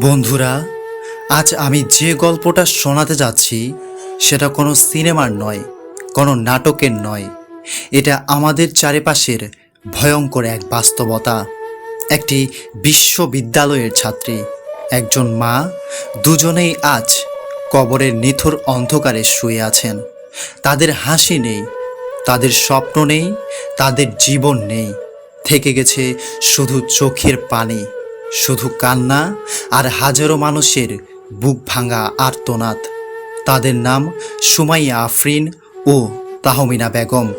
বন্ধুরা, আজ আমি যে গল্পটা শোনাতে যাচ্ছি, সেটা কোনো সিনেমার নয়, কোনো নাটকের নয়। এটা আমাদের চারিপাশের ভয়ঙ্কর এক বাস্তবতা। একটি বিশ্ববিদ্যালয়ের ছাত্রী, একজন মা, দুজনেই আজ কবরের নিথর অন্ধকারে শুয়ে আছেন। তাদের হাসি নেই, তাদের স্বপ্ন নেই, তাদের জীবন নেই। থেকে গেছে শুধু চোখের পানি। শুধু কান্না আর হাজারো মানুষের বুক ভাঙা আর্তনাদ। তাদের নাম সুমাইয়া আফরিন ও তাহমিনা বেগম।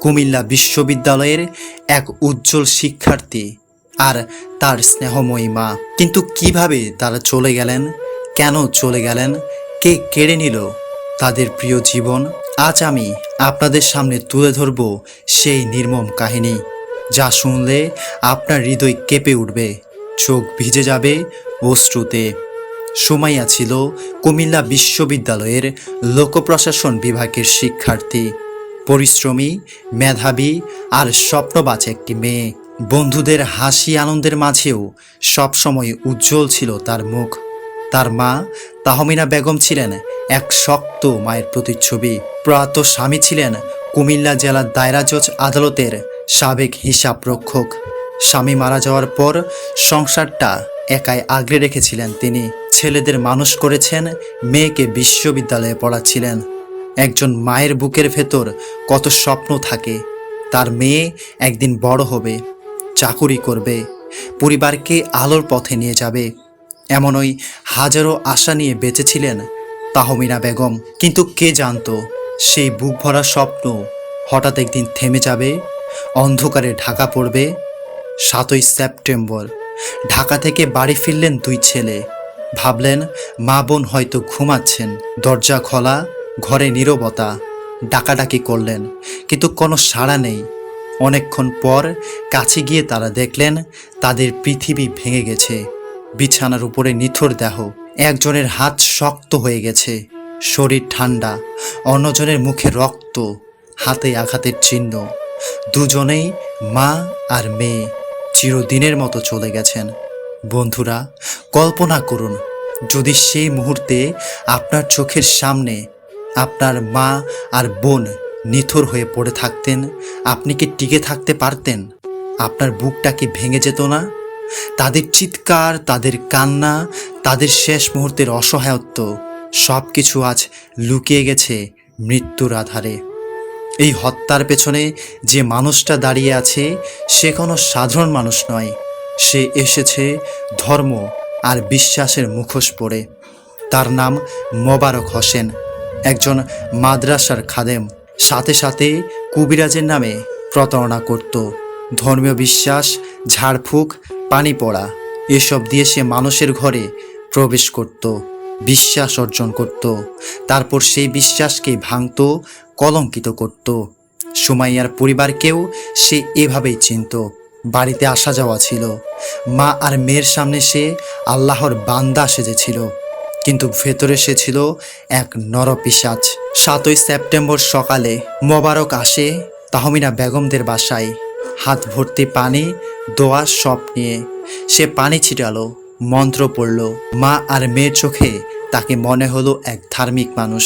কুমিল্লা বিশ্ববিদ্যালয়ের এক উজ্জ্বল শিক্ষার্থী আর তার স্নেহময়ী মা। কিন্তু কীভাবে তারা চলে গেলেন? কেন চলে গেলেন? কে কেড়ে নিল তাদের প্রিয় জীবন? আজ আমি আপনাদের সামনে তুলে ধরব সেই নির্মম কাহিনী। যা শুনলে আপনার হৃদয় কেঁপে উঠবে। চোখ ভিজে যাবে অশ্রুতে। সুমাইয়া ছিল কুমিল্লা বিশ্ববিদ্যালয়ের লোকপ্রশাসন বিভাগের শিক্ষার্থী। পরিশ্রমী, মেধাবী আর স্বপ্নবাজ একটি মেয়ে। বন্ধুদের হাসি আনন্দের মাঝেও সবসময় উজ্জ্বল ছিল তার মুখ। তার মা তাহমিনা বেগম ছিলেন এক শক্ত মায়ের প্রতিচ্ছবি। প্রয়াত স্বামী ছিলেন কুমিল্লা জেলার দায়রা জজ আদালতের সাবেক হিসাব রক্ষক স্বামী মারা যাওয়ার পর সংসারটা একাই আগলে রেখেছিলেন তিনি। ছেলেদের মানুষ করেছেন, মেয়েকে বিশ্ববিদ্যালয়ে পড়াচ্ছিলেন। একজন মায়ের বুকের ভেতর কত স্বপ্ন থাকে, তার মেয়ে একদিন বড় হবে, চাকুরি করবে, পরিবারকে আলোর পথে নিয়ে যাবে। এমনই হাজারো আশা নিয়ে বেঁচেছিলেন তাহমিনা বেগম। কিন্তু কে জানতো, সেই বুক ভরা স্বপ্ন হঠাৎ একদিন থেমে যাবে, অন্ধকারে ঢাকা পড়বে সাতই সেপ্টেম্বর। ঢাকা থেকে বাড়ি ফিরলেন দুই ছেলে। ভাবলেন, মা বোন হয়তো ঘুমাচ্ছেন। দরজা খোলা, ঘরে নীরবতা। ডাকাডাকি করলেন, কিন্তু কোনো সাড়া নেই। অনেকক্ষণ পর কাছে গিয়ে তারা দেখলেন, তাদের পৃথিবী ভেঙে গেছে। বিছানার উপরে নিথর দেহ। একজনের হাত শক্ত হয়ে গেছে। শরীর ঠান্ডা, অন্যজনের মুখে রক্ত, হাতে আঘাতের চিহ্ন। দুজনেই মা আর মেয়ে। চিরদিনের মতো চলে গেছেন। বন্ধুরা, কল্পনা করুন, যদি সেই মুহূর্তে আপনার চোখের সামনে আপনার মা আর বোন নিথর হয়ে পড়ে থাকতেন, আপনি কি টিকে থাকতে পারতেন? আপনার বুকটা কি ভেঙে যেত না? তাদের চিৎকার, তাদের কান্না, তাদের শেষ মুহূর্তের অসহায়ত্ব সব কিছু আজ লুকিয়ে গেছে মৃত্যুর আধারে। এই হত্যার পেছনে যে মানুষটা দাঁড়িয়ে আছে, সে কোনো সাধারণ মানুষ নয়। সে এসেছে ধর্ম আর বিশ্বাসের মুখোশ পরে। তার নাম মোবারক হোসেন, একজন মাদ্রাসার খাদেম। সাথে সাথে কুবিরাজের নামে প্রতারণা করত। ধর্মীয় বিশ্বাস, ঝাড়ফুঁক, পানি পড়া, এসব দিয়ে সে মানুষের ঘরে প্রবেশ করত। বিশ্বাস অর্জন করত। তারপর সেই বিশ্বাসকে ভাঙত, কলঙ্কিত করত। সুমাইয়ার পরিবারকেও সে এভাবেই চিনত। বাড়িতে আসা যাওয়া ছিল। মা আর মেয়ের সামনে সে আল্লাহর বান্দা সেজেছিল। কিন্তু ভেতরে সে ছিল এক নরপিসাচ সাতই সেপ্টেম্বর সকালে মোবারক আসে তাহমিনা বেগমদের বাসায়। হাত ভর্তি পানি, দোয়া, সব নিয়ে। সে পানি ছিটালো, মন্ত্র পড়ল। মা আর মেয়ের চোখে তাকে মনে হলো এক ধার্মিক মানুষ।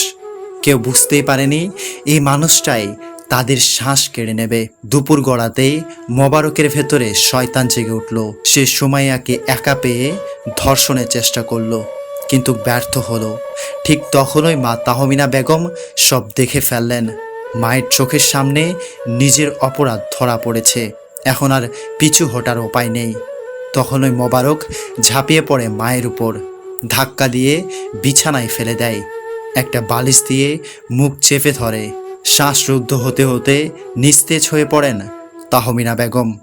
কেউ বুঝতেই পারেনি, এই মানুষটাই তাদের শ্বাস কেড়ে নেবে। দুপুর গড়াতেই মোবারকের ভেতরে শয়তান জেগে উঠল। সে সুমাইয়াকে একা পেয়ে ধর্ষণের চেষ্টা করল, কিন্তু ব্যর্থ হলো। ঠিক তখনই মা তাহমিনা বেগম সব দেখে ফেললেন। মায়ের চোখের সামনে নিজের অপরাধ ধরা পড়েছে। এখন আর পিছু হটার উপায় নেই। তখনই মোবারক ঝাঁপিয়ে পড়ে মায়ের উপর। ধাক্কা দিয়ে বিছানায় ফেলে দেয়। একটা বালিশ দিয়ে মুখ চেপে ধরে। শ্বাসরুদ্ধ হতে হতে নিস্তেজ হয়ে পড়েন তাহমিনা বেগম।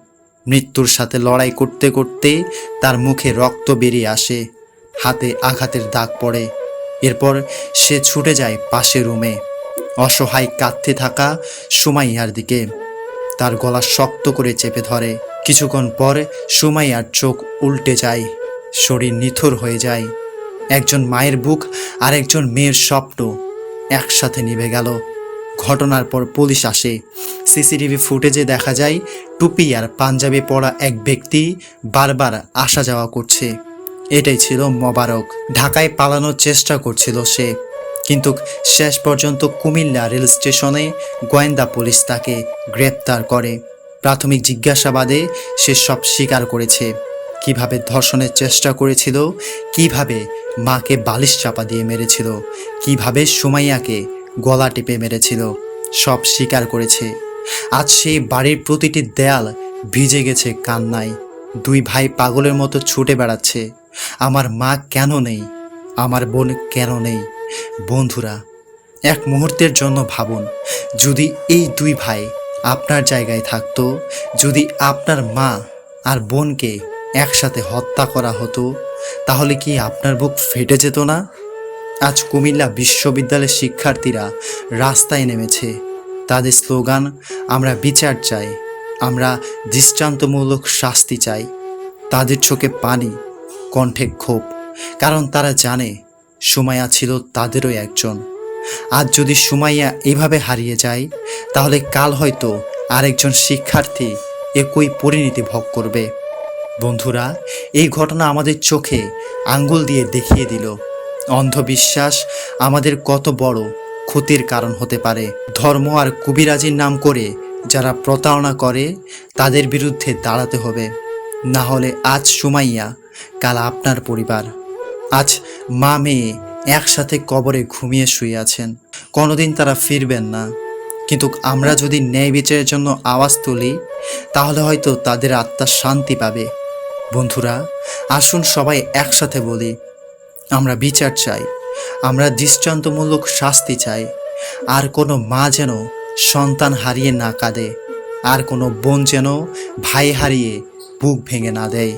মৃত্যুর সাথে লড়াই করতে করতে তার মুখে রক্ত বেরিয়ে আসে। হাতে আঘাতের দাগ পড়ে। এরপর সে ছুটে যায় পাশে রুমে। অসহায় কাঁদতে থাকা সুমাইয়ার দিকে। তার গলা শক্ত করে চেপে ধরে। কিছুক্ষণ পর সুমাইয়ার চোখ উল্টে যায়। শরীর নিথর হয়ে যায়। একজন মায়ের বুক আর একজন মেয়ের স্বপ্ন একসাথে নিভে গেল। ঘটনার পর পুলিশ আসে। সিসিটিভি ফুটেজে দেখা যায়, টুপি আর পাঞ্জাবি পরা এক ব্যক্তি বারবার আসা যাওয়া করছে। এটাই ছিল মোবারক। ঢাকায় পালানোর চেষ্টা করছিল সে। কিন্তু শেষ পর্যন্ত কুমিল্লা রেল স্টেশনে গোয়েন্দা পুলিশ তাকে গ্রেপ্তার করে। প্রাথমিক জিজ্ঞাসাবাদে সে সব স্বীকার করেছে। কীভাবে ধর্ষণের চেষ্টা করেছিল, কীভাবে মাকে বালিশ চাপা দিয়ে মেরেছিল, কীভাবে সুমাইয়াকে গলা টিপে মেরেছিল, সব স্বীকার করেছে। আজ সেই বাড়ির প্রতিটি দেয়াল ভিজে গেছে কান্নায়। দুই ভাই পাগলের মতো ছুটে বেড়াচ্ছে। আমার মা কেন নেই? আমার বোন কেন নেই? বন্ধুরা, এক মুহূর্তের জন্য ভাবুন, যদি এই দুই ভাই আপনার জায়গায় থাকতো, যদি আপনার মা আর বোনকে একসাথে হত্যা করা হতো, তাহলে কি আপনার বুক ফেটে যেত না? আজ কুমিল্লা বিশ্ববিদ্যালয়ের শিক্ষার্থীরা রাস্তায় নেমেছে। তাদের স্লোগান, আমরা বিচার চাই, আমরা দৃষ্টান্তমূলক শাস্তি চাই। তাদের চোখে পানি, কণ্ঠে ক্ষোভ, কারণ তারা জানে সুমাইয়া ছিল তাদেরও একজন। আজ যদি সুমাইয়া এভাবে হারিয়ে যায়, তাহলে কাল হয়তো আরেকজন শিক্ষার্থী একই পরিণতি ভোগ করবে। বন্ধুরা, এই ঘটনা আমাদের চোখে আঙ্গুল দিয়ে দেখিয়ে দিল। অন্ধবিশ্বাস আমাদের কত বড় ক্ষতির কারণ হতে পারে। ধর্ম আর কুবিরাজির নাম করে যারা প্রতারণা করে, তাদের বিরুদ্ধে দাঁড়াতে হবে। না হলে আজ সুমাইয়া, কাল আপনার পরিবার। আজ মা মেয়ে একসাথে কবরে ঘুমিয়ে শুয়ে আছেন। কোনোদিন তারা ফিরবেন না। কিন্তু আমরা যদি ন্যায় বিচারের জন্য আওয়াজ তুলি, তাহলে হয়তো তাদের আত্মা শান্তি পাবে। বন্ধুরা, আসুন সবাই একসাথে বলি, আমরা বিচার চাই, আমরা দৃষ্টান্তমূলক শাস্তি চাই, আর কোনো মা যেন সন্তান হারিয়ে না কাঁদে, আর কোনো বোন যেন ভাই হারিয়ে বুক ভেঙে না দেয়।